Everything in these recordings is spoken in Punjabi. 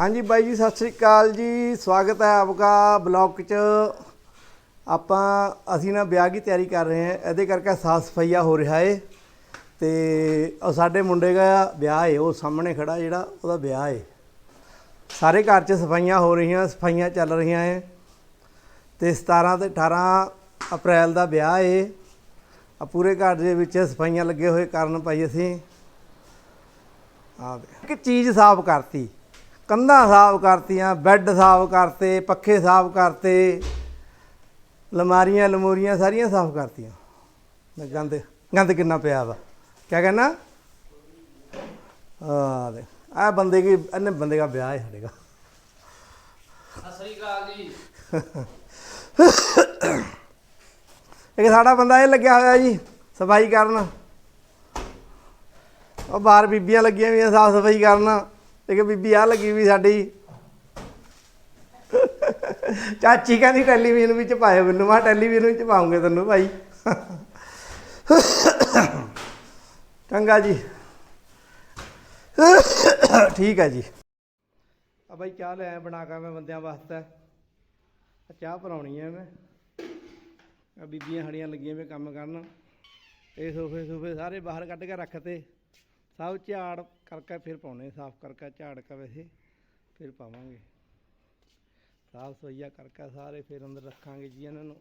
ਹਾਂਜੀ ਬਾਈ ਜੀ, ਸਤਿ ਸ੍ਰੀ ਅਕਾਲ ਜੀ। ਸਵਾਗਤ ਹੈ ਆਪਕਾ ਬਲੌਗ ਚ। ਆਪਾਂ, ਅਸੀਂ ਨਾ ਵਿਆਹ ਦੀ ਤਿਆਰੀ ਕਰ ਰਹੇ ਹਾਂ। ਇਹਦੇ ਕਰਕੇ ਸਾਫ਼ ਸਫਾਈਆ ਹੋ ਰਿਹਾ ਏ। ਤੇ ਉਹ ਸਾਡੇ ਮੁੰਡੇ ਦਾ ਵਿਆਹ ਏ, ਉਹ ਸਾਹਮਣੇ ਖੜਾ ਜਿਹੜਾ, ਉਹਦਾ ਵਿਆਹ ਏ। ਸਾਰੇ ਘਰ 'ਚ ਸਫਾਈਆਂ ਹੋ ਰਹੀਆਂ, ਸਫਾਈਆਂ ਚੱਲ ਰਹੀਆਂ ਏ। ਤੇ 17 ਤੇ 18 ਅਪ੍ਰੈਲ ਦਾ ਵਿਆਹ ਏ। ਆ ਪੂਰੇ ਘਰ ਦੇ ਵਿੱਚ ਸਫਾਈਆਂ ਲੱਗੇ ਹੋਏ ਕਾਰਨ ਭਾਈ ਅਸੀਂ। ਆ ਇੱਕ ਚੀਜ਼ ਸਾਫ਼ ਕਰਤੀ। ਕੰਧਾਂ ਸਾਫ਼ ਕਰਤੀਆਂ ਬੈੱਡ ਸਾਫ਼ ਕਰਤੇ ਪੱਖੇ ਸਾਫ਼ ਕਰਤੇ ਲਮਾਰੀਆਂ ਲਮੂਰੀਆਂ ਸਾਰੀਆਂ ਸਾਫ਼ ਕਰਤੀਆਂ। ਮੈਂ ਗੰਦ ਗੰਦ ਕਿੰਨਾ ਪਿਆ ਵਾ। ਕਿਆ ਕਹਿਣਾ ਆ ਦੇ ਆ ਬੰਦੇ ਕੀ ਇਹਨੇ ਬੰਦੇ ਦਾ ਵਿਆਹ ਹੈ ਸਾਡੇ ਦਾ। ਸਤਿ ਸ੍ਰੀ ਅਕਾਲ ਜੀ। ਇੱਕ ਸਾਡਾ ਬੰਦਾ ਇਹ ਲੱਗਿਆ ਹੋਇਆ ਜੀ ਸਫ਼ਾਈ ਕਰਨ। ਉਹ ਬਾਹਰ ਬੀਬੀਆਂ ਲੱਗੀਆਂ ਹੋਈਆਂ ਸਾਫ਼ ਸਫ਼ਾਈ ਕਰਨ। ਇੱਕ ਬੀਬੀ ਆ ਲੱਗੀ ਵੀ ਸਾਡੀ। ਚਾਚੀ ਕਹਿੰਦੀ ਟੈਲੀਵਿਜ਼ਨ ਵਿੱਚ ਪਾਏ ਮੈਨੂੰ। ਮੈਂ ਕਿਹਾ ਟੈਲੀਵਿਜ਼ਨ ਵਿੱਚ ਪਾਉਂਗੇ ਤੈਨੂੰ ਭਾਈ। ਚੰਗਾ ਜੀ। ਠੀਕ ਹੈ ਜੀ। ਆ ਭਾਈ ਚਾਹ ਲੈ ਬਣਾ ਕੇ ਮੈਂ ਬੰਦਿਆਂ ਵਾਸਤੇ। ਚਾਹ ਪਰਾਉਣੀ ਹੈ ਮੈਂ। ਆ ਬੀਬੀਆਂ ਹੜੀਆਂ ਲੱਗੀਆਂ ਵੇ ਕੰਮ ਕਰਨ। ਇਹ ਸੋਫੇ ਸੋਫੇ ਸਾਰੇ ਬਾਹਰ ਕੱਢ ਕੇ ਰੱਖਤੇ। ਸਭ ਝਾੜ ਕਰਕੇ ਫਿਰ ਪਾਉਣੇ ਸਾਫ਼ ਕਰਕੇ ਝਾੜ ਕੇ ਵੈਸੇ ਫਿਰ ਪਾਵਾਂਗੇ। ਸਾਫ਼ ਸੋਈਆ ਕਰਕੇ ਸਾਰੇ ਫਿਰ ਅੰਦਰ ਰੱਖਾਂਗੇ ਜੀ ਇਹਨਾਂ ਨੂੰ।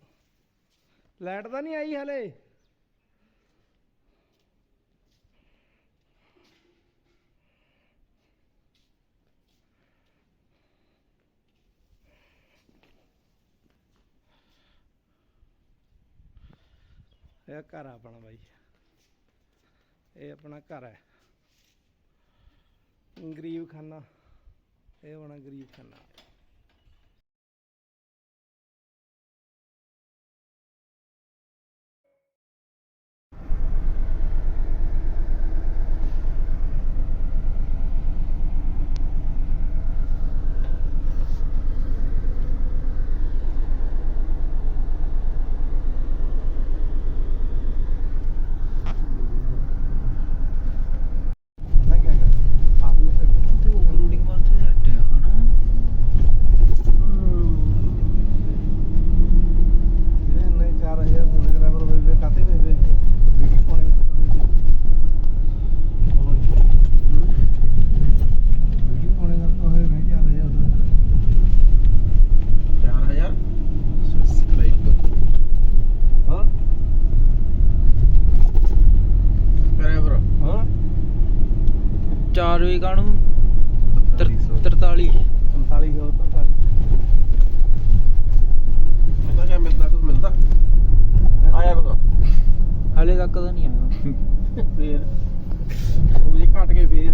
ਲਾਈਟ ਤਾਂ ਨਹੀਂ ਆਈ ਹਲੇ। ਇਹ ਘਰ ਆਪਣਾ ਬਾਈ। ਇਹ ਆਪਣਾ ਘਰ ਹੈ। ਗਰੀਬ ਖਾਨਾ ਇਹ ਆਪਣਾ ਗਰੀਬ ਖਾਨਾ ਮੈਂ ਕਿਆ ਕਰ ਆਹ ਤੇ ਓਵਰਲੋਡਿੰਗ ਵਾਸਤੇ ਸੈੱਟ ਹੈ ਹਨਾ ਜਿਹੜੇ ਨੇ 4000 ਸਬਸਕ੍ਰਾਈਬਰ ਹੋਏ ਵੇ ਕਾਤੇ ਹੋਏ ਵੇ ਵੀਡੀਓ ਪਾਉਣੇ ਵੀਡੀਓ ਪਾਉਣੇ ਦਾ ਹੋਏ ਵੇ 4000 4000 ਸਬਸਕ੍ਰਾਈਬ ਹਾਂ ਕਰਿਆ ਬਰੋ ਹਾਂ 4 ਵੀ ਕਾਣੂ 4300 43 45 ਹੋ 45 ਮਿਲਦਾ ਕਿਆ ਮਿਲਦਾ? ਕੁਝ ਮਿਲਦਾ? ਆਇਆ ਕੁਝ ਹਲੇ ਤੱਕ ਤਾਂ ਨਹੀਂ ਆਇਆ। ਫੇਰ। ਉਹ ਜੇ ਘਟ ਕੇ ਫੇਰ।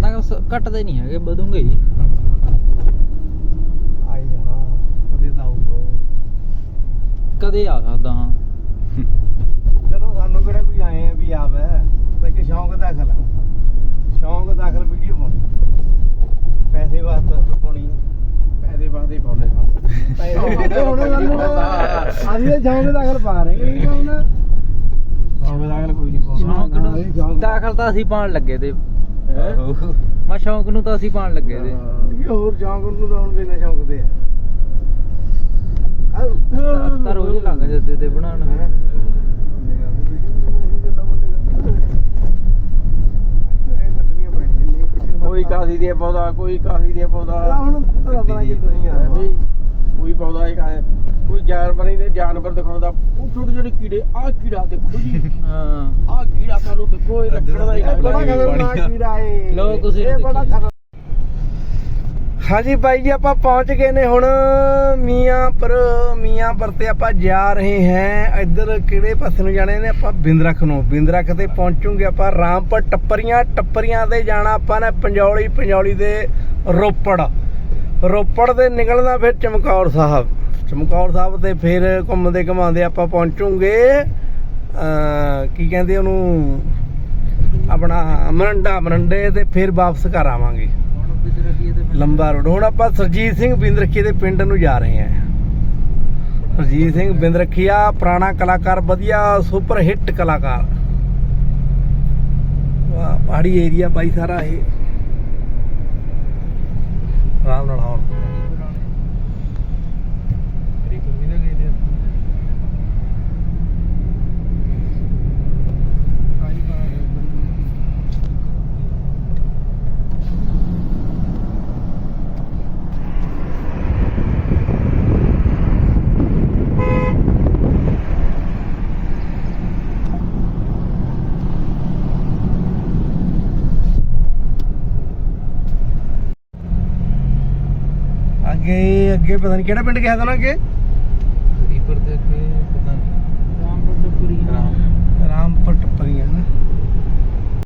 ਨਾ ਘਟਦੇ ਨਹੀਂ ਹੈਗੇ ਵਧੂਗੇ ਹੀ ਆਈ ਜਾਣਾ। ਕਦੇ ਤਾਂ ਆਊਗਾ ਕਦੇ ਆ ਸਕਦਾ ਹਾਂ ਚਲੋ ਸਾਨੂੰ ਕਿਹੜਾ ਕੋਈ ਆਏ ਆ ਵੀ ਆਵੇ ਤਾਂ ਇੱਕ ਸ਼ੌਂਕ ਦਾਖਲ ਆ ਸ਼ੌਂਕ ਦਾਖਲ ਵੀਡੀਓ ਪਾਉਣੀ ਪੈਸੇ ਵਾਸਤੇ ਪਾਉਣੀ ਪੈਸੇ ਬਾਦੇ ਪਾਉਣੇ ਸਭ ਹੁਣ ਸਾਨੂੰ ਅਸੀਂ ਦਾਖਲ ਪਾ ਰਹੇ ਕਿ ਨਹੀਂ ਦਾ ਕੋਈ ਨਹੀਂ ਤਾਂ ਅਸੀਂ ਪਾਣ ਲੱਗੇ ਤੇ? ਮੈਂ ਸ਼ੌਂਕ ਨੂੰ ਤਾਂ ਅਸੀਂ ਪਾਣ ਲੱਗੇ ਤੇ। ਹੋਰ ਸ਼ੌਂਕ ਨੂੰ ਤਾਂ ਹੁਣ ਬਿਨਾਂ ਸ਼ੌਂਕ ਦੇ ਆ। ਤਾਂ ਰੋਜ਼ ਲੱਗ ਜਾਂਦੇ ਤੇ ਬਣਾਉਣ। ਕੋਈ ਕਾਸੀ ਦੀਆਂ ਪਾਉਂਦਾ ਕੋਈ ਕਾਸੀ ਦੀਆਂ ਪਾਉਂਦਾ ਹੁਣ ਰੱਬਣਾ ਕੀ ਦੁਨੀਆ ਹੈ ਵੀ ਕੋਈ ਪਾਉਂਦਾ ਇੱਕ ਐਂ, ਕੋਈ ਜਾਨਵਰ ਨੇ ਜਾਨਵਰ ਦਿਖਾਉਂਦਾ ਉਹ ਛੋਟੇ ਛੋਟੇ ਕੀੜੇ ਆਹ ਕੀੜਾ ਦੇਖੋ ਜੀ। ਹਾਂ। ਆਹ ਕੀੜਾ ਤੁਹਾਨੂੰ ਦੇਖੋ ਇਹ ਲੱਕੜ ਦਾ ਹੀ ਇਹ ਬੜਾ ਖਤਰਨਾਕ ਕੀੜਾ ਏ। ਉਸੇ ਨੂੰ ਇਹ ਬੜਾ ਦੇਖੀ। ਖਤਰ- ਹਾਂਜੀ ਬਾਈ ਜੀ ਆਪਾਂ ਪਹੁੰਚ ਗਏ ਨੇ ਹੁਣ ਮੀਆਂਪੁਰ। ਮੀਆਂਪੁਰ ਤੇ ਆਪਾਂ ਜਾ ਰਹੇ ਹਾਂ। ਇੱਧਰ ਕਿਹੜੇ ਪਾਸੇ ਨੂੰ ਜਾਣੇ ਨੇ? ਆਪਾਂ ਬਿੰਦਰਖ ਨੂੰ। ਬਿੰਦਰਖ ਤੇ ਪਹੁੰਚੂਗੇ ਆਪਾਂ ਰਾਮਪੁਰ ਟੱਪਰੀਆਂ। ਟੱਪਰੀਆਂ ਤੇ ਜਾਣਾ ਆਪਾਂ ਨੇ ਪੰਜੌਲੀ ਪੰਜੌਲੀ ਦੇ ਰੋਪੜ। ਰੋਪੜ ਦੇ ਨਿਕਲਣਾ ਫਿਰ ਚਮਕੌਰ ਸਾਹਿਬ। ਚਮਕੌਰ ਸਾਹਿਬ ਤੇ ਫਿਰ ਘੁੰਮਦੇ ਘਮਾਉਂਦੇ ਆਪਾਂ ਪਹੁੰਚੂਗੇ ਕੀ ਕਹਿੰਦੇ ਉਹਨੂੰ, ਆਪਣਾ ਮਰੰਡਾ ਮਰੰਡੇ ਤੇ ਫਿਰ ਵਾਪਸ ਘਰ ਆਵਾਂਗੇ। ਲੰਬਾ ਰੋਡ। ਹੁਣ ਆਪਾਂ ਸਰਜੀਤ ਸਿੰਘ ਬਿੰਦਰਖੀ ਦੇ ਪਿੰਡ ਨੂੰ ਜਾ ਰਹੇ ਹਾਂ। ਸਰਜੀਤ ਸਿੰਘ ਬਿੰਦਰਖੀਆ, ਪੁਰਾਣਾ ਕਲਾਕਾਰ, ਵਧੀਆ ਸੁਪਰ ਹਿੱਟ ਕਲਾਕਾਰ। ਪਹਾੜੀ ਏਰੀਆ ਬਾਈ ਸਾਰਾ ਇਹ। ਅੱਗੇ ਅੱਗੇ ਪਤਾ ਨਹੀਂ ਕਿਹੜਾ ਪਿੰਡ ਕਿਹਾ ਤਾਂ ਅੱਗੇ? ਰੀਪਰ ਦੇ ਅੱਗੇ ਪਤਾ ਨਹੀਂ ਰਾਮਪੁਰ ਤੋਂ ਪੁਰੀ ਰਾਮਪੁਰ